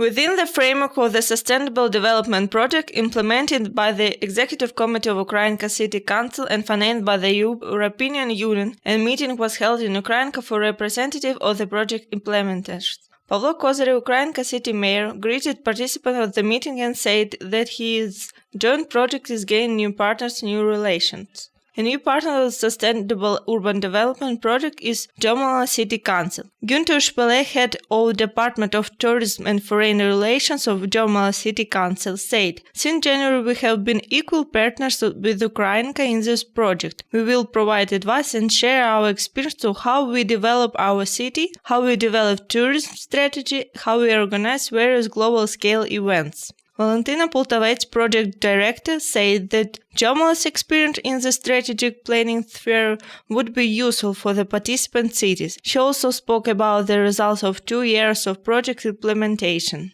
Within the framework of the Sustainable Development Project implemented by the Executive Committee of Ukrainka City Council and financed by the European Union, a meeting was held in Ukrainka for representative of the project implementers. Pavlo Kozary, Ukrainka city mayor, greeted participants of the meeting and said that his joint project is gaining new partners, new relations. A new partner of the Sustainable Urban Development Project is Jomala City Council. Günter Spele, head of Department of Tourism and Foreign Relations of Jomala City Council, said, Since January we have been equal partners with Ukrainka in this project. We will provide advice and share our experience to how we develop our city, how we develop tourism strategy, how we organize various global scale events. Valentina Poltavets, project director, said that Jomala's experience in the strategic planning sphere would be useful for the participant cities. She also spoke about the results of two years of project implementation.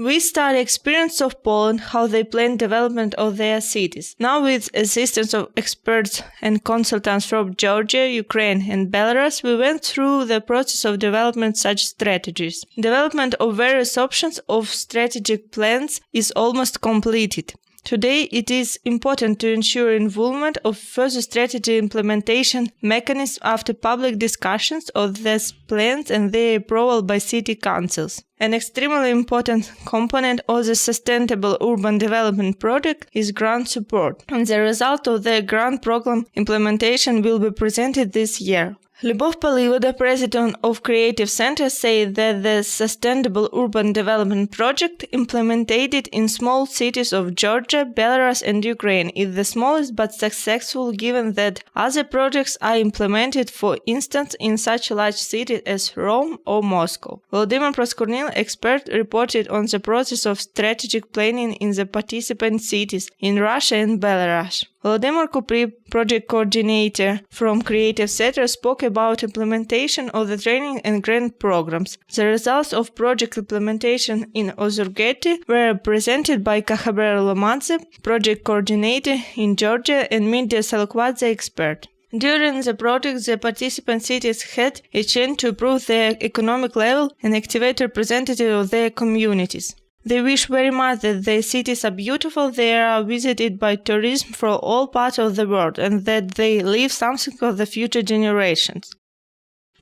We study experience of Poland, how they plan development of their cities. Now with assistance of experts and consultants from Georgia, Ukraine and Belarus, we went through the process of development such strategies. Development of various options of strategic plans is almost completed. Today, it is important to ensure involvement of further strategy implementation mechanisms after public discussions of these plans and their approval by city councils. An extremely important component of the Sustainable Urban Development Project is grant support, and the result of the grant program implementation will be presented this year. Lyubov Polyvoda, president of Creative Center, said that the Sustainable Urban Development Project implemented in small cities of Georgia, Belarus and Ukraine is the smallest but successful given that other projects are implemented for instance in such large cities as Rome or Moscow. Vladimir Proskurnil, expert, reported on the process of strategic planning in the participant cities in Russia and Belarus. Volodymyr Kupri, project coordinator from Creative Center, spoke about implementation of the training and grant programs. The results of project implementation in Ozurgeti were presented by Kahaber Lomadze, project coordinator in Georgia, and Media Salukwadze, expert. During the project, the participant cities had a chance to improve their economic level and activate representatives of their communities. They wish very much that their cities are beautiful, they are visited by tourism from all parts of the world, and that they leave something for the future generations.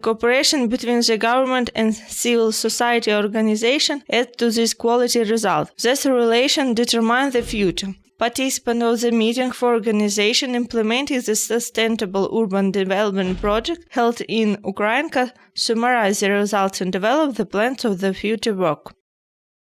Cooperation between the government and civil society organization adds to this quality result. This relation determines the future. Participants of the meeting for organization implementing the Sustainable Urban Development Project held in Ukrainka summarize the results and develop the plans of the future work.